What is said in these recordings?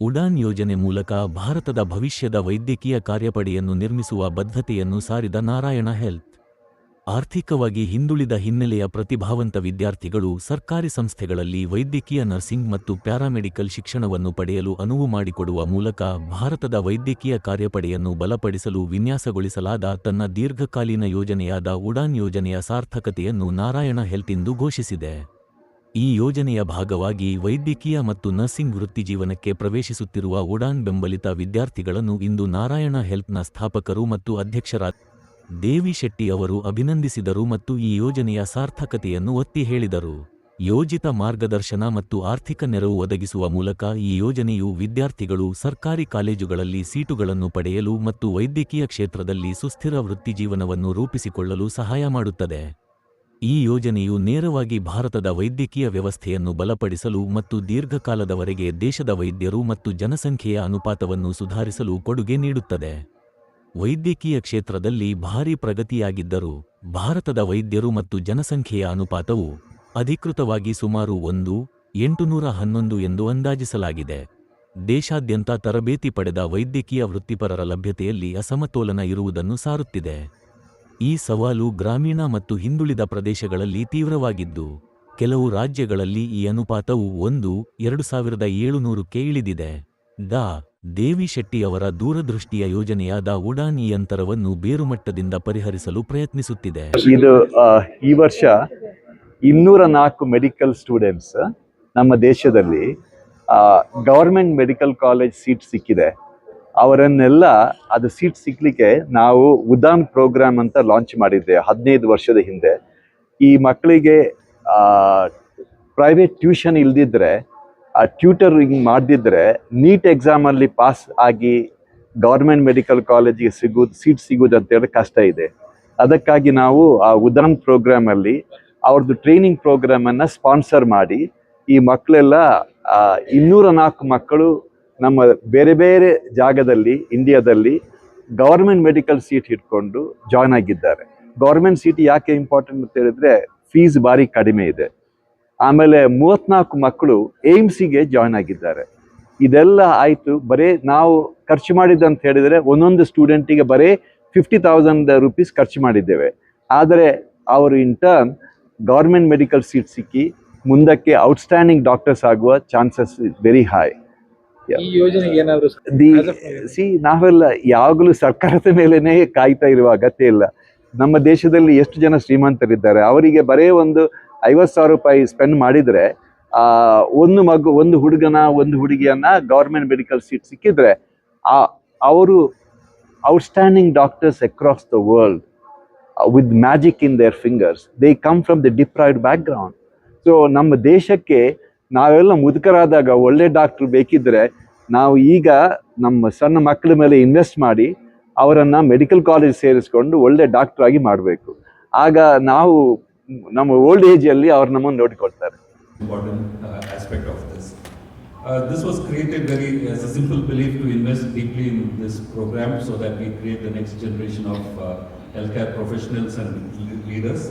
ಉಡಾನ್ ಯೋಜನೆ ಮೂಲಕ ಭಾರತದ ಭವಿಷ್ಯದ ವೈದ್ಯಕೀಯ ಕಾರ್ಯಪಡೆಯನ್ನು ನಿರ್ಮಿಸುವ ಬದ್ಧತೆಯನ್ನು ಸಾರಿದ ನಾರಾಯಣ ಹೆಲ್ತ್. ಆರ್ಥಿಕವಾಗಿ ಹಿಂದುಳಿದ ಹಿನ್ನೆಲೆಯ ಪ್ರತಿಭಾವಂತ ವಿದ್ಯಾರ್ಥಿಗಳು ಸರ್ಕಾರಿ ಸಂಸ್ಥೆಗಳಲ್ಲಿ ವೈದ್ಯಕೀಯ ನರ್ಸಿಂಗ್ ಮತ್ತು ಪ್ಯಾರಾಮೆಡಿಕಲ್ ಶಿಕ್ಷಣವನ್ನು ಪಡೆಯಲು ಅನುವು ಮಾಡಿಕೊಡುವ ಮೂಲಕ ಭಾರತದ ವೈದ್ಯಕೀಯ ಕಾರ್ಯಪಡೆಯನ್ನು ಬಲಪಡಿಸಲು ವಿನ್ಯಾಸಗೊಳಿಸಲಾದ ತನ್ನ ದೀರ್ಘಕಾಲೀನ ಯೋಜನೆಯಾದ ಉಡಾನ್ ಯೋಜನೆಯ ಸಾರ್ಥಕತೆಯನ್ನು ನಾರಾಯಣ ಹೆಲ್ತ್ ಇಂದು ಘೋಷಿಸಿದೆ. ಈ ಯೋಜನೆಯ ಭಾಗವಾಗಿ ವೈದ್ಯಕೀಯ ಮತ್ತು ನರ್ಸಿಂಗ್ ವೃತ್ತಿಜೀವನಕ್ಕೆ ಪ್ರವೇಶಿಸುತ್ತಿರುವ ಉಡಾನ್ ಬೆಂಬಲಿತ ವಿದ್ಯಾರ್ಥಿಗಳನ್ನು ಇಂದು ನಾರಾಯಣ ಹೆಲ್ತ್ನ ಸ್ಥಾಪಕರು ಮತ್ತು ಅಧ್ಯಕ್ಷರಾದ ದೇವಿ ಶೆಟ್ಟಿ ಅವರು ಅಭಿನಂದಿಸಿದರು ಮತ್ತು ಈ ಯೋಜನೆಯ ಸಾರ್ಥಕತೆಯನ್ನು ಒತ್ತಿ ಹೇಳಿದರು. ಯೋಜಿತ ಮಾರ್ಗದರ್ಶನ ಮತ್ತು ಆರ್ಥಿಕ ನೆರವು ಒದಗಿಸುವ ಮೂಲಕ ಈ ಯೋಜನೆಯು ವಿದ್ಯಾರ್ಥಿಗಳು ಸರ್ಕಾರಿ ಕಾಲೇಜುಗಳಲ್ಲಿ ಸೀಟುಗಳನ್ನು ಪಡೆಯಲು ಮತ್ತು ವೈದ್ಯಕೀಯ ಕ್ಷೇತ್ರದಲ್ಲಿ ಸುಸ್ಥಿರ ವೃತ್ತಿಜೀವನವನ್ನು ರೂಪಿಸಿಕೊಳ್ಳಲು ಸಹಾಯ ಮಾಡುತ್ತದೆ. ಈ ಯೋಜನೆಯು ನೇರವಾಗಿ ಭಾರತದ ವೈದ್ಯಕೀಯ ವ್ಯವಸ್ಥೆಯನ್ನು ಬಲಪಡಿಸಲು ಮತ್ತು ದೀರ್ಘಕಾಲದವರೆಗೆ ದೇಶದ ವೈದ್ಯರು ಮತ್ತು ಜನಸಂಖ್ಯೆಯ ಅನುಪಾತವನ್ನು ಸುಧಾರಿಸಲು ಕೊಡುಗೆ ನೀಡುತ್ತದೆ. ವೈದ್ಯಕೀಯ ಕ್ಷೇತ್ರದಲ್ಲಿ ಭಾರೀ ಪ್ರಗತಿಯಾಗಿದ್ದರೂ, ಭಾರತದ ವೈದ್ಯರು ಮತ್ತು ಜನಸಂಖ್ಯೆಯ ಅನುಪಾತವು ಅಧಿಕೃತವಾಗಿ ಸುಮಾರು ಒಂದು, ಎಂಟುನೂರ ಹನ್ನೊಂದು ಎಂದು ಅಂದಾಜಿಸಲಾಗಿದೆ. ದೇಶಾದ್ಯಂತ ತರಬೇತಿ ಪಡೆದ ವೈದ್ಯಕೀಯ ವೃತ್ತಿಪರರ ಲಭ್ಯತೆಯಲ್ಲಿ ಅಸಮತೋಲನ ಇರುವುದನ್ನು ಸಾರುತ್ತಿದೆ. ಈ ಸವಾಲು ಗ್ರಾಮೀಣ ಮತ್ತು ಹಿಂದುಳಿದ ಪ್ರದೇಶಗಳಲ್ಲಿ ತೀವ್ರವಾಗಿದ್ದು, ಕೆಲವು ರಾಜ್ಯಗಳಲ್ಲಿ ಈ ಅನುಪಾತವು ಒಂದು, ಎರಡು ಸಾವಿರದ ಏಳುನೂರಕ್ಕೆ ಇಳಿದಿದೆ. ಡಾ. ದೇವಿ ಶೆಟ್ಟಿ ಅವರ ದೂರದೃಷ್ಟಿಯ ಯೋಜನೆಯಾದ ಉಡಾನ್ ಈ ಅಂತರವನ್ನು ಬೇರುಮಟ್ಟದಿಂದ ಪರಿಹರಿಸಲು ಪ್ರಯತ್ನಿಸುತ್ತಿದೆ. ಇದು ಈ ವರ್ಷ ಇನ್ನೂರ ನಾಲ್ಕು ಮೆಡಿಕಲ್ ಸ್ಟೂಡೆಂಟ್ಸ್ ನಮ್ಮ ದೇಶದಲ್ಲಿ ಗವರ್ಮೆಂಟ್ ಮೆಡಿಕಲ್ ಕಾಲೇಜ್ ಸೀಟ್ ಸಿಕ್ಕಿದೆ. ಅವರನ್ನೆಲ್ಲ ಅದು ಸೀಟ್ ಸಿಗ್ಲಿಕ್ಕೆ ನಾವು ಉದಾನ್ ಪ್ರೋಗ್ರಾಮ್ ಅಂತ ಲಾಂಚ್ ಮಾಡಿದ್ದೆ ಹದಿನೈದು ವರ್ಷದ ಹಿಂದೆ. ಈ ಮಕ್ಕಳಿಗೆ ಪ್ರೈವೇಟ್ ಟ್ಯೂಷನ್ ಇಲ್ದಿದ್ರೆ, ಆ ಟ್ಯೂಟರಿಂಗ್ ಮಾಡದಿದ್ರೆ ನೀಟ್ ಎಕ್ಸಾಮಲ್ಲಿ ಪಾಸ್ ಆಗಿ ಗೌರ್ಮೆಂಟ್ ಮೆಡಿಕಲ್ ಕಾಲೇಜಿಗೆ ಸಿಗೋದು ಸೀಟ್ ಸಿಗೋದು ಅಂತೇಳಿ ಕಷ್ಟ ಇದೆ. ಅದಕ್ಕಾಗಿ ನಾವು ಆ ಉದಾನ್ ಪ್ರೋಗ್ರಾಮಲ್ಲಿ ಅವ್ರದ್ದು ಟ್ರೈನಿಂಗ್ ಪ್ರೋಗ್ರಾಮನ್ನು ಸ್ಪಾನ್ಸರ್ ಮಾಡಿ ಈ ಮಕ್ಕಳೆಲ್ಲ ಇನ್ನೂರ ನಾಲ್ಕು ಮಕ್ಕಳು ನಮ್ಮ ಬೇರೆ ಬೇರೆ ಜಾಗದಲ್ಲಿ ಇಂಡಿಯಾದಲ್ಲಿ ಗೌರ್ಮೆಂಟ್ ಮೆಡಿಕಲ್ ಸೀಟ್ ಇಟ್ಕೊಂಡು ಜಾಯ್ನ್ ಆಗಿದ್ದಾರೆ. ಗೌರ್ಮೆಂಟ್ ಸೀಟ್ ಯಾಕೆ ಇಂಪಾರ್ಟೆಂಟ್ ಅಂತ ಹೇಳಿದ್ರೆ ಫೀಸ್ ಭಾರಿ ಕಡಿಮೆ ಇದೆ. ಆಮೇಲೆ ಮೂವತ್ನಾಲ್ಕು ಮಕ್ಕಳು ಏಮ್ಸಿಗೆ ಜಾಯ್ನ್ ಆಗಿದ್ದಾರೆ. ಇದೆಲ್ಲ ಆಯಿತು, ಬರೀ ನಾವು ಖರ್ಚು ಮಾಡಿದ್ದಂತ ಹೇಳಿದರೆ, ಒಂದೊಂದು ಸ್ಟೂಡೆಂಟಿಗೆ ಬರೀ ಫಿಫ್ಟಿ ತೌಸಂಡ್ ರುಪೀಸ್ ಖರ್ಚು ಮಾಡಿದ್ದೇವೆ. ಆದರೆ ಅವರು in turn government medical seat ಸಿಕ್ಕಿ, ಮುಂದಕ್ಕೆ ಔಟ್ಸ್ಟ್ಯಾಂಡಿಂಗ್ ಡಾಕ್ಟರ್ಸ್ ಆಗುವ ಚಾನ್ಸಸ್ ವೆರಿ ಹೈ ಈ ಯೋಜನೆ ಏನಾದರೂ ಸಿ ನಾವೆಲ್ಲ ಯಾವಾಗಲೂ ಸರ್ಕಾರದ ಮೇಲೆನೆ ಕಾಯ್ತಾ ಇರುವ ಅಗತ್ಯ ಇಲ್ಲ. ನಮ್ಮ ದೇಶದಲ್ಲಿ ಎಷ್ಟು ಜನ ಶ್ರೀಮಂತರಿದ್ದಾರೆ ಅವರಿಗೆ ಬರೇ ಒಂದು ಐವತ್ತು ಸಾವಿರ ರೂಪಾಯಿ ಸ್ಪೆಂಡ್ ಮಾಡಿದ್ರೆ ಆ ಒಂದು ಮಗು ಒಂದು ಹುಡುಗನ ಒಂದು ಹುಡುಗಿಯನ್ನ ಗೌರ್ಮೆಂಟ್ ಮೆಡಿಕಲ್ ಸೀಟ್ ಸಿಕ್ಕಿದ್ರೆ ಆ ಅವರು outstanding doctors across the world with magic in their fingers they come from the deprived background so ನಮ್ಮ ದೇಶಕ್ಕೆ ನಾವೆಲ್ಲ ಮುದುಕರಾದಾಗ ಒಳ್ಳೆ ಡಾಕ್ಟರ್ ಬೇಕಿದ್ರೆ ನಾವು ಈಗ ನಮ್ಮ ಸಣ್ಣ ಮಕ್ಕಳ ಮೇಲೆ ಇನ್ವೆಸ್ಟ್ ಮಾಡಿ ಅವರನ್ನು ಮೆಡಿಕಲ್ ಕಾಲೇಜ್ ಸೇರಿಸ್ಕೊಂಡು ಒಳ್ಳೆ ಡಾಕ್ಟರ್ ಆಗಿ ಮಾಡಬೇಕು ಆಗ ನಾವು ನಮ್ಮ ಓಲ್ಡ್ ಏಜಲ್ಲಿ ಅವ್ರು ನಮ್ಮನ್ನು ನೋಡಿಕೊಳ್ತಾರೆ uh. Uh, this was created very as a simple belief to invest deeply in this program so that we create the next generation of uh, healthcare professionals and leaders.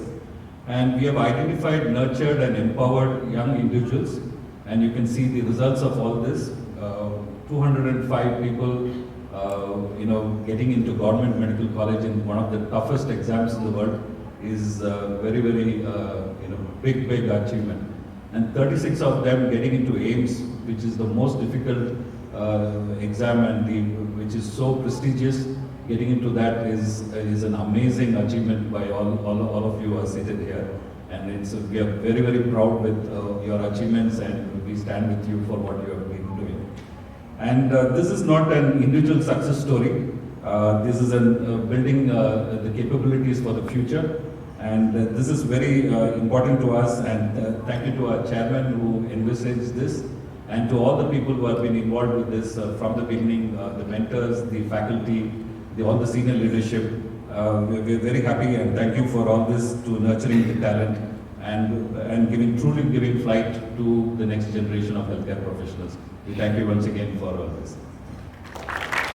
And we have identified, nurtured, and empowered young individuals. And you can see the results of all this. Uh, 205 people, uh, you know, getting into government medical college in one of the toughest exams in the world is uh, very, very, uh, you know, big, big achievement. And 36 of them getting into AIMS, which is the most difficult uh, exam and the, which so prestigious. Getting into that is, is an amazing achievement by all, all, all of you who are seated here. And it's, we are very, very proud with uh, your achievements and we stand with you for what you have been doing. And uh, this is not an individual success story. Uh, this is an, uh, building uh, the capabilities for the future. And uh, this is very uh, important to us. And uh, thank you to our chairman who envisaged this. And to all the people who have been involved with this uh, from the beginning, uh, the mentors, the faculty, the, all the senior leadership. Uh, we're, we're very happy and thank you for all this to nurturing the talent and, and giving, truly giving flight to the next generation of healthcare professionals. We thank you once again for all this.